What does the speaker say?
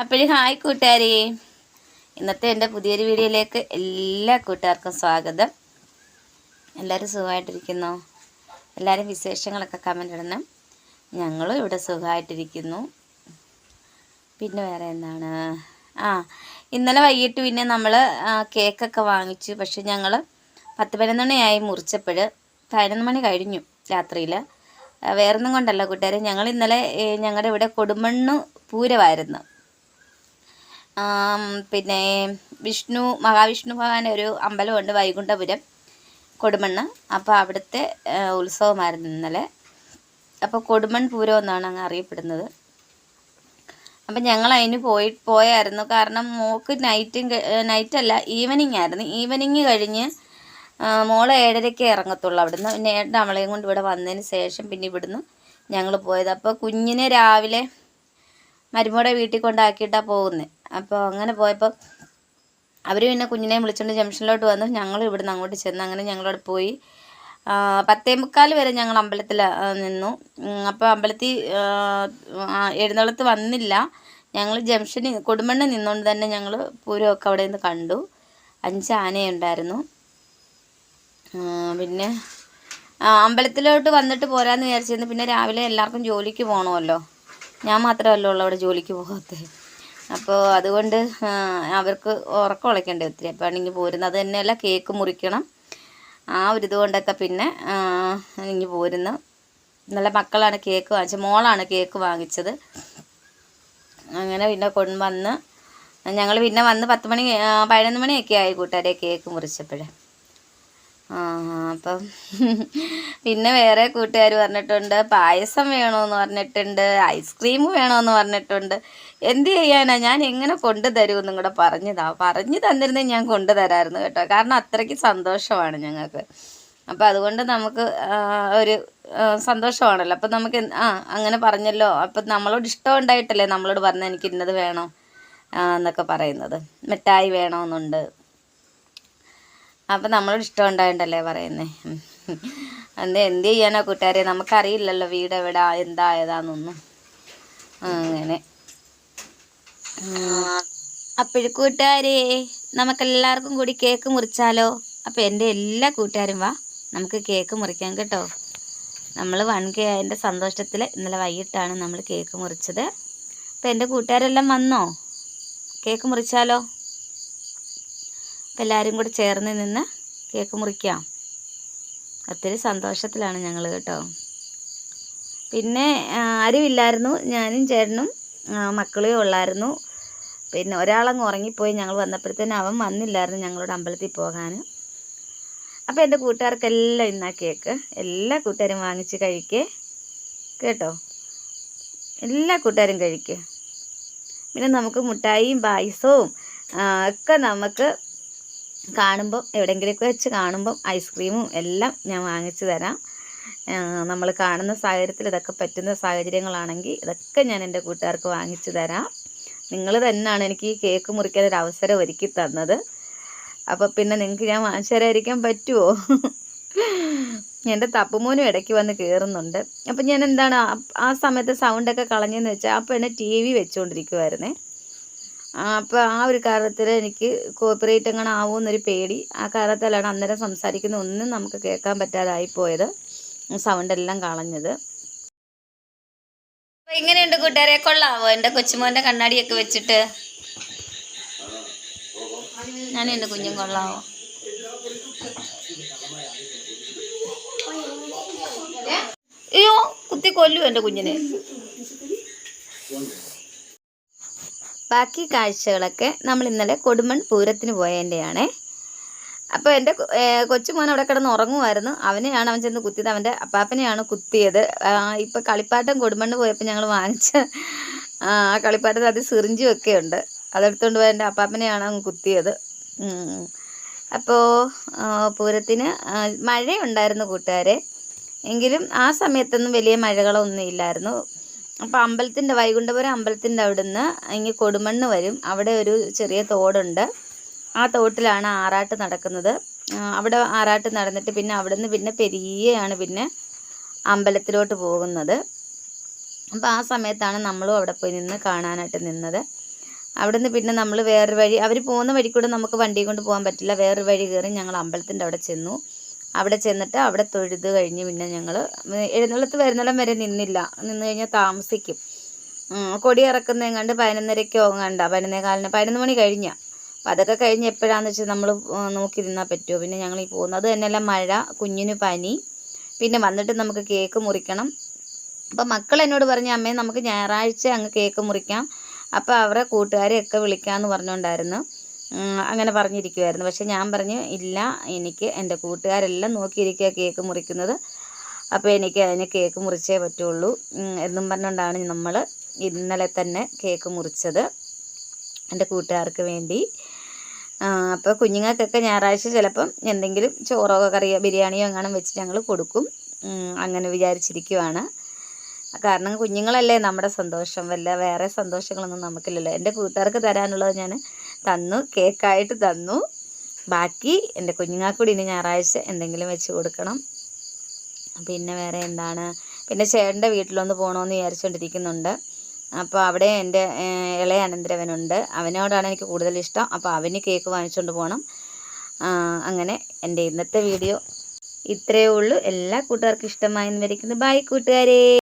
അപ്പോഴും ഹായ് കൂട്ടുകാരി. ഇന്നത്തെ എന്റെ പുതിയൊരു വീഡിയോയിലേക്ക് എല്ലാ കൂട്ടുകാർക്കും സ്വാഗതം. എല്ലാവരും സുഖമായിട്ടിരിക്കുന്നു? എല്ലാവരും വിശേഷങ്ങളൊക്കെ കമന്റ് ഇടണം. ഞങ്ങളും ഇവിടെ സുഖമായിട്ടിരിക്കുന്നു. പിന്നെ വേറെ എന്താണ്? ആ ഇന്നലെ വൈകിട്ട് പിന്നെ നമ്മൾ കേക്കൊക്കെ വാങ്ങിച്ചു. പക്ഷെ ഞങ്ങൾ പത്ത് പതിനൊന്ന് മണിയായി മുറിച്ചപ്പോൾ പതിനൊന്ന് മണി കഴിഞ്ഞു രാത്രിയിൽ വേറൊന്നും കൊണ്ടല്ല കൂട്ടുകാരെ. ഞങ്ങൾ ഇന്നലെ ഞങ്ങളുടെ ഇവിടെ കൊടുമണ്ണ് പൂരമായിരുന്നു. പിന്നെ വിഷ്ണു മഹാവിഷ്ണു ഭഗവാന്റെ ഒരു അമ്പലമുണ്ട് വൈകുണ്ഠപുരം കൊടുമണ്ണ്. അപ്പോൾ അവിടുത്തെ ഉത്സവമായിരുന്നു ഇന്നലെ. അപ്പോൾ കൊടുമൺ പൂരം എന്നാണ് അങ്ങ് അറിയപ്പെടുന്നത്. അപ്പം ഞങ്ങൾ അതിന് പോയി പോയായിരുന്നു. കാരണം മോൾക്ക് നൈറ്റും നൈറ്റല്ല ഈവനിങ് ആയിരുന്നു. ഈവനിങ് കഴിഞ്ഞ് മോളെ ഏഴരയ്ക്ക് ഇറങ്ങത്തുള്ളൂ അവിടുന്ന്. പിന്നെ ഏട്ടൻ കൊണ്ട് ഇവിടെ വന്നതിന് ശേഷം പിന്നെ ഇവിടുന്ന് ഞങ്ങൾ പോയത്. അപ്പോൾ കുഞ്ഞിനെ രാവിലെ മരുമോടെ വീട്ടിൽ കൊണ്ടാക്കിയിട്ടാണ് പോകുന്നത് അപ്പോൾ അങ്ങനെ പോയപ്പോൾ അവർ പിന്നെ കുഞ്ഞിനെ വിളിച്ചുകൊണ്ട് ജംഗ്ഷനിലോട്ട് വന്നു. ഞങ്ങൾ ഇവിടുന്ന് അങ്ങോട്ട് ചെന്ന് അങ്ങനെ ഞങ്ങളവിടെ പോയി. പത്തേ മുക്കാൽ വരെ ഞങ്ങൾ അമ്പലത്തിൽ നിന്നു. അപ്പോൾ അമ്പലത്തിൽ എഴുന്നള്ളത്ത് വന്നില്ല. ഞങ്ങൾ ജംഗ്ഷനിൽ കൊടുമണ്ണ് നിന്നുകൊണ്ട് തന്നെ ഞങ്ങൾ പൂരമൊക്കെ അവിടെ നിന്ന് കണ്ടു. അഞ്ച് ആനയുണ്ടായിരുന്നു. പിന്നെ അമ്പലത്തിലോട്ട് വന്നിട്ട് പോരാന്ന് വിചാരിച്ചിരുന്നു. പിന്നെ രാവിലെ എല്ലാവർക്കും ജോലിക്ക് പോകണമല്ലോ ഞാൻ മാത്രമല്ല ഉള്ളൂ അവിടെ ജോലിക്ക് പോകാത്തത്. അപ്പോൾ അതുകൊണ്ട് അവർക്ക് ഉറക്കം ഉളയ്ക്കേണ്ടി ഒത്തിരി അപ്പോൾ ആണെങ്കിൽ പോരുന്നത് അത് തന്നെയല്ല കേക്ക് മുറിക്കണം. ആ ഒരു ഇതുകൊണ്ടൊക്കെ പിന്നെ ഇനി പോരുന്നു. നല്ല മക്കളാണ് കേക്ക് വാങ്ങിച്ചത്. മോളാണ് കേക്ക് വാങ്ങിച്ചത്. അങ്ങനെ പിന്നെ കൊണ്ടുവന്ന് ഞങ്ങൾ പിന്നെ വന്ന് പത്ത് മണി പതിനൊന്ന് മണിയൊക്കെ ആയി കൂട്ടുകാരെ കേക്ക് മുറിച്ചപ്പോഴേ. അപ്പം പിന്നെ വേറെ കൂട്ടുകാർ പറഞ്ഞിട്ടുണ്ട് പായസം വേണമെന്ന് പറഞ്ഞിട്ടുണ്ട് ഐസ്ക്രീം വേണമെന്ന് പറഞ്ഞിട്ടുണ്ട്. എന്ത് ചെയ്യാനാ? ഞാൻ എങ്ങനെ കൊണ്ടു തരുമെന്നും കൂടെ പറഞ്ഞതാ. പറഞ്ഞു തന്നിരുന്നേ ഞാൻ കൊണ്ടു തരാമായിരുന്നു കേട്ടോ. കാരണം അത്രയ്ക്ക് സന്തോഷമാണ് ഞങ്ങൾക്ക്. അപ്പം അതുകൊണ്ട് നമുക്ക് ഒരു സന്തോഷമാണല്ലോ. അപ്പം നമുക്ക് ആ അങ്ങനെ പറഞ്ഞല്ലോ. അപ്പം നമ്മളോട് ഇഷ്ടം ഉണ്ടായിട്ടല്ലേ നമ്മളോട് പറഞ്ഞ എനിക്ക് ഇന്നത് വേണോ എന്നൊക്കെ പറയുന്നത്. മിഠായി വേണമെന്നുണ്ട് അപ്പം നമ്മളോട് ഇഷ്ടം ഉണ്ടായിട്ടല്ലേ പറയുന്നേ? എന്ത് എന്ത് ചെയ്യാനാ കൂട്ടുകാരെ? നമുക്കറിയില്ലല്ലോ വീട് എവിടെ എന്താ ഏതാന്നൊന്നും. അങ്ങനെ. അപ്പോഴും കൂട്ടുകാരെ നമുക്കെല്ലാവർക്കും കൂടി കേക്ക് മുറിച്ചാലോ? അപ്പോൾ എന്റെ എല്ലാ കൂട്ടുകാരും വാ നമുക്ക് കേക്ക് മുറിക്കാം കേട്ടോ. നമ്മൾ വൺ കെ ആയതിന്റെ സന്തോഷത്തിൽ ഇന്നലെ വൈകിട്ടാണ് നമ്മൾ കേക്ക് മുറിച്ചത്. അപ്പോൾ എന്റെ കൂട്ടുകാരെല്ലാം വന്നോ? കേക്ക് മുറിച്ചാലോ? എല്ലാവരും കൂടെ ചേർന്ന് നിന്ന് കേക്ക് മുറിക്കാം. ഒത്തിരി സന്തോഷത്തിലാണ് ഞങ്ങൾ കേട്ടോ. പിന്നെ ആരുമില്ലായിരുന്നു. ഞാനും ചേട്ടനും മക്കളേ ഉള്ളായിരുന്നു. പിന്നെ ഒരാളങ്ങ് ഉറങ്ങിപ്പോയി. ഞങ്ങൾ വന്നപ്പോഴത്തേനും അവൻ വന്നില്ലായിരുന്നു ഞങ്ങളോട് അമ്പലത്തിൽ പോകാൻ. അപ്പോൾ എന്റെ കൂട്ടുകാർക്കെല്ലാം ഇന്നാ കേക്ക്. എല്ലാ കൂട്ടുകാരും വാങ്ങിച്ച് കഴിക്കേ. കേട്ടോ? എല്ലാ കൂട്ടുകാരും കഴിക്കേ. പിന്നെ നമുക്ക് മുട്ടായിയും പായസവും ഒക്കെ നമുക്ക് കാണുമ്പം എവിടെയെങ്കിലുമൊക്കെ വെച്ച് കാണുമ്പം ഐസ്ക്രീമും എല്ലാം ഞാൻ വാങ്ങിച്ചു തരാം. നമ്മൾ കാണുന്ന സാഹചര്യത്തിൽ ഇതൊക്കെ പറ്റുന്ന സാഹചര്യങ്ങളാണെങ്കിൽ ഇതൊക്കെ ഞാൻ എന്റെ കൂട്ടുകാർക്ക് വാങ്ങിച്ചു തരാം. നിങ്ങൾ തന്നെയാണ് എനിക്ക് ഈ കേക്ക് മുറിക്കാൻ ഒരു അവസരം ഒരുക്കി തന്നത്. അപ്പോൾ പിന്നെ നിങ്ങൾക്ക് ഞാൻ വാങ്ങിച്ചു തരാതിരിക്കാൻ പറ്റുമോ എന്റെ തപ്പുമോനും ഇടയ്ക്ക് വന്ന് കയറുന്നുണ്ട് അപ്പം ഞാൻ എന്താണ് ആ- സമയത്ത് സൗണ്ടൊക്കെ കളഞ്ഞെന്ന് വെച്ചാൽ അപ്പോൾ എന്നെ ടി വി വെച്ചുകൊണ്ടിരിക്കുമായിരുന്നേ അപ്പോൾ ആ ഒരു കാരണത്തിൽ എനിക്ക് കോപ്പറേറ്റ് എങ്ങനെ ആവുമെന്നൊരു പേടി. ആ കാരണത്തിലാണ് അന്നേരം സംസാരിക്കുന്ന ഒന്നും നമുക്ക് കേൾക്കാൻ പറ്റാതായി പോയത്. സൗണ്ട് എല്ലാം കളഞ്ഞത്. അപ്പോൾ എങ്ങനെയുണ്ട് കൂട്ടുകാരെ കൊള്ളാവോ? എന്റെ കൊച്ചുമോന്റെ കണ്ണാടിയൊക്കെ വെച്ചിട്ട്. ഞാൻ എന്റെ കുഞ്ഞും കൊള്ളാവോ? അയ്യോ കുത്തി കൊല്ലു എന്റെ കുഞ്ഞിനെ. ബാക്കി കാഴ്ചകളൊക്കെ നമ്മൾ ഇന്നലെ കൊടുമൺ പൂരത്തിന് പോയതിന്റെയാണേ അപ്പോൾ എന്റെ കൊച്ചുമോൻ അവിടെ കിടന്ന് ഉറങ്ങുമായിരുന്നു. അവനെയാണ് അവൻ ചെന്ന് കുത്തിയത്. അവന്റെ അപ്പാപ്പനെയാണ് കുത്തിയത്. ഇപ്പോൾ കളിപ്പാട്ടം കൊടുമണ്ണ് പോയപ്പോൾ ഞങ്ങൾ വാങ്ങിച്ച ആ കളിപ്പാട്ടത്തിൽ അത് സിറിഞ്ചും ഒക്കെ ഉണ്ട്. അതെടുത്തുകൊണ്ട് പോയ എന്റെ അപ്പാപ്പനെയാണ് അവൻ കുത്തിയത്. അപ്പോൾ പൂരത്തിന് മഴയുണ്ടായിരുന്നു കൂട്ടുകാരെ. എങ്കിലും ആ സമയത്തൊന്നും വലിയ മഴകളൊന്നും ഇല്ലായിരുന്നു. അപ്പോൾ അമ്പലത്തിന്റെ വൈകുണ്ഠപുരം അമ്പലത്തിന്റെ അവിടുന്ന് ഇങ്ങനെ കൊടുമണ്ണ് വരും. അവിടെ ഒരു ചെറിയ തോടുണ്ട്. ആ തോട്ടിലാണ് ആറാട്ട് നടക്കുന്നത്. അവിടെ ആറാട്ട് നടന്നിട്ട് പിന്നെ അവിടുന്ന് പിന്നെ പെരിയാണ് പിന്നെ അമ്പലത്തിലോട്ട് പോകുന്നത്. അപ്പോൾ ആ സമയത്താണ് നമ്മളും അവിടെ പോയി നിന്ന് കാണാനായിട്ട് നിന്നത്. അവിടുന്ന് പിന്നെ നമ്മൾ വേറൊരു വഴി അവർ പോകുന്ന വഴി കൂടെ നമുക്ക് വണ്ടി കൊണ്ട് പോകാൻ പറ്റില്ല. വേറൊരു വഴി കയറി ഞങ്ങൾ അമ്പലത്തിന്റെ അവിടെ ചെന്നു. അവിടെ ചെന്നിട്ട് അവിടെ തൊഴുത് കഴിഞ്ഞ് പിന്നെ ഞങ്ങൾ എഴുന്നള്ളത്ത് വരുന്നിടം വരെ നിന്നില്ല. നിന്ന് കഴിഞ്ഞാൽ താമസിക്കും. കൊടി ഇറക്കുന്ന കണ്ട് പതിനൊന്നരയ്ക്കോ കണ്ട പതിനൊന്നേ കാലിന് പതിനൊന്ന് മണി കഴിഞ്ഞാൽ അപ്പം അതൊക്കെ കഴിഞ്ഞ് എപ്പോഴാണെന്ന് വെച്ചാൽ നമ്മൾ നോക്കി നിന്നാൽ പറ്റുമോ പിന്നെ ഞങ്ങൾ ഈ പോകുന്നത് തന്നെയല്ല മഴ കുഞ്ഞിന് പനി. പിന്നെ വന്നിട്ട് നമുക്ക് കേക്ക് മുറിക്കണം. അപ്പം മക്കൾ എന്നോട് പറഞ്ഞ അമ്മേ നമുക്ക് ഞായറാഴ്ച അങ്ങ് കേക്ക് മുറിക്കാം. അപ്പോൾ അവരുടെ കൂട്ടുകാരെയൊക്കെ വിളിക്കാമെന്ന് പറഞ്ഞുകൊണ്ടായിരുന്നു അങ്ങനെ പറഞ്ഞിരിക്കുമായിരുന്നു പക്ഷെ ഞാൻ പറഞ്ഞു ഇല്ല എനിക്ക് എന്റെ കൂട്ടുകാരെല്ലാം നോക്കിയിരിക്കുക കേക്ക് മുറിക്കുന്നത്. അപ്പോൾ എനിക്ക് അതിന് കേക്ക് മുറിച്ചേ പറ്റുള്ളൂ. എന്നും പറഞ്ഞുകൊണ്ടാണ് നമ്മൾ ഇന്നലെ തന്നെ കേക്ക് മുറിച്ചത് എന്റെ കൂട്ടുകാർക്ക് വേണ്ടി. അപ്പോൾ കുഞ്ഞുങ്ങൾക്കൊക്കെ ഞായറാഴ്ച ചിലപ്പം എന്തെങ്കിലും ചോറോ കറിയോ ബിരിയാണിയോ എങ്ങാനും വെച്ച് ഞങ്ങൾ കൊടുക്കും. അങ്ങനെ വിചാരിച്ചിരിക്കുവാണ്. കാരണം കുഞ്ഞുങ്ങളല്ലേ നമ്മുടെ സന്തോഷം. വല്ല വേറെ സന്തോഷങ്ങളൊന്നും നമുക്കില്ലല്ലോ. എന്റെ കൂട്ടുകാർക്ക് തരാനുള്ളത് ഞാൻ തന്നു കേക്കായിട്ട് തന്നു. ബാക്കി എന്റെ കുഞ്ഞുങ്ങൾക്ക് കൂടി ഇനി ഞായറാഴ്ച എന്തെങ്കിലും വെച്ച് കൊടുക്കണം. പിന്നെ വേറെ എന്താണ്? പിന്നെ ചേട്ടന്റെ വീട്ടിലൊന്ന് പോകണമെന്ന് വിചാരിച്ചുകൊണ്ടിരിക്കുന്നുണ്ട് അപ്പോൾ അവിടെ എന്റെ ഇളയ അനന്തരവനുണ്ട്. അവനോടാണ് എനിക്ക് കൂടുതൽ ഇഷ്ടം. അപ്പോൾ അവന് കേക്ക് വാങ്ങിച്ചുകൊണ്ട് പോകണം അങ്ങനെ എന്റെ ഇന്നത്തെ വീഡിയോ ഇത്രയേ ഉള്ളൂ. എല്ലാ കൂട്ടുകാർക്കും ഇഷ്ടമായി എന്ന് വിചാരിക്കുന്നു. ബൈ കൂട്ടുകാരേ.